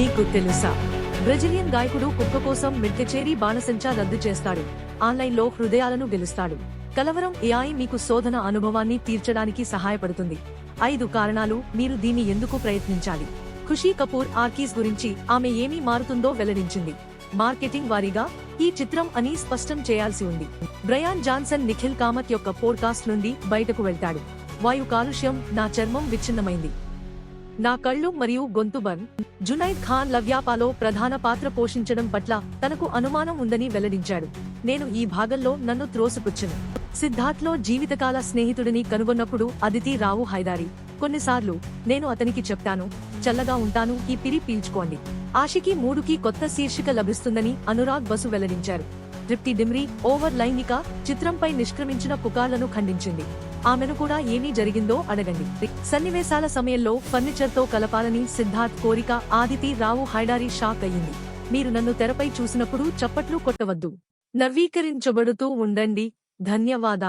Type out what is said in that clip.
నీకు తెలుసా? బ్రెజిలియన్ గాయకుడు కుక్క కోసం మిడ్కచేరి బాణసంచా రద్దు చేస్తాడు. ఆన్లైన్లో హృదయాలను గెలుస్తాడు. కలవరం ఏఐ మీకు శోధన అనుభవాన్ని తీర్చడానికి సహాయపడుతుంది. ఐదు కారణాలు మీరు దీన్ని ఎందుకు ప్రయత్నించాలి? ఖుషీ కపూర్ ఆర్కీస్ గురించి ఆమె ఏమీ మారుతుందో వెల్లడించింది. మార్కెటింగ్ వారీగా ఈ చిత్రం అని స్పష్టం చేయాల్సి ఉంది. బ్రయాన్ జాన్సన్ నిఖిల్ కామత్ యొక్క పోడ్కాస్ట్ నుండి బయటకు వెళ్తాడు. వాయు కాలుష్యం నా చర్మం విచ్ఛిన్నమైంది. నా కళ్ళు మరియు గొంతు బన్. జునైద్ ఖాన్ లవ్యాపాలో ప్రధాన పాత్ర పోషించడం పట్ల తనకు అనుమానం ఉందని వెల్లడించాడు. నేను ఈ భాగంలో నన్ను త్రోసిపుచ్చను. సిద్ధార్థ్లో జీవితకాల స్నేహితుడిని కనుగొన్నప్పుడు అదితి రావు హైదారి. కొన్నిసార్లు నేను అతనికి చెప్తాను చల్లగా ఉంటాను ఈ పిరి పీల్చుకోండి. ఆశికి మూడుకి కొత్త శీర్షిక లభిస్తుందని అనురాగ్ బసు వెల్లడించారు. తృప్తి డిమ్రీ ఓవర్ లైంగిక చిత్రంపై నిష్క్రమించిన పుకార్లను ఖండించింది. ఆమెను కూడా ఏమీ జరిగిందో అడగండి. సన్నివేశాల సమయంలో ఫర్నిచర్తో కలపాలని సిద్ధార్థ్ కోరిక ఆదితి రావు హైడారి షాక్ అయ్యింది. మీరు నన్ను తెరపై చూసినప్పుడు చప్పట్లు కొట్టవద్దు. నవీకరించబడుతూ ఉండండి. ధన్యవాదాలు.